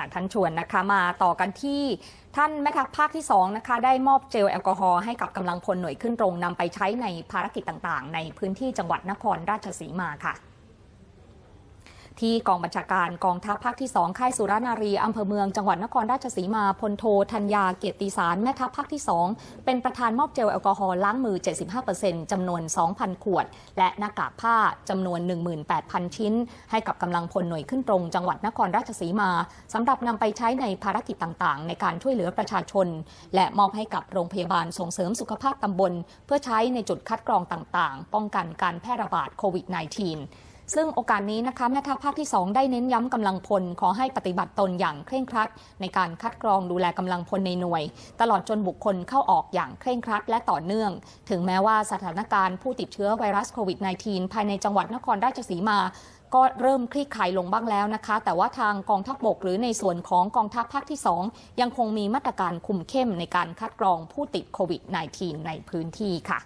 จากท่านชวนนะคะ มาต่อกันที่ท่านแม่ทัพภาคที่2นะคะได้มอบเจลแอลกอฮอล์ให้กับกำลังพลหน่วยขึ้นตรงนำไปใช้ในภารกิจต่างๆ ในพื้นที่จังหวัดนครราชสีมาค่ะ ที่กองบัญชาการกองทัพภาคที่ 2 ค่ายสุรนารีอำเภอเมืองจังหวัดนครราชสีมาพลโทธัญญาเกียรติสารแม่ทัพภาคที่ 2 เป็นประธานมอบเจลแอลกอฮอล์ล้างมือ 75%จำนวน 2,000 ขวด และหน้ากากผ้าจำนวน 18,000 ชิ้น ให้กับกำลังพลหน่วยขึ้นตรงจังหวัดนครราชสีมาสำหรับนำไปใช้ในภารกิจต่างๆ ในการช่วยเหลือประชาชน และมอบให้กับโรงพยาบาลส่งเสริมสุขภาพตำบล เพื่อใช้ในจุดคัดกรองต่างๆ ป้องกันการแพร่ระบาดโควิด -19 ซึ่งโอกาสนี้นะคะแม่ทัพภาคที่ 2 ได้เน้นย้ำกำลังพล ขอให้ปฏิบัติตนอย่างเคร่งครัด ในการคัดกรองดูแลกำลังพลในหน่วย ตลอดจนบุคคลเข้าออกอย่างเคร่งครัดและต่อเนื่อง ถึงแม้ว่าสถานการณ์ผู้ติดเชื้อไวรัสโควิด -19 ภายในจังหวัดนครราชสีมาก็เริ่มคลี่คลายลงบ้างแล้วนะคะ แต่ว่าทางกองทัพบกหรือในส่วนของกองทัพภาคที่ 2 ยังคงมีมาตรการคุมเข้มในการคัดกรองผู้ติดโควิด -19 ในพื้นที่ค่ะ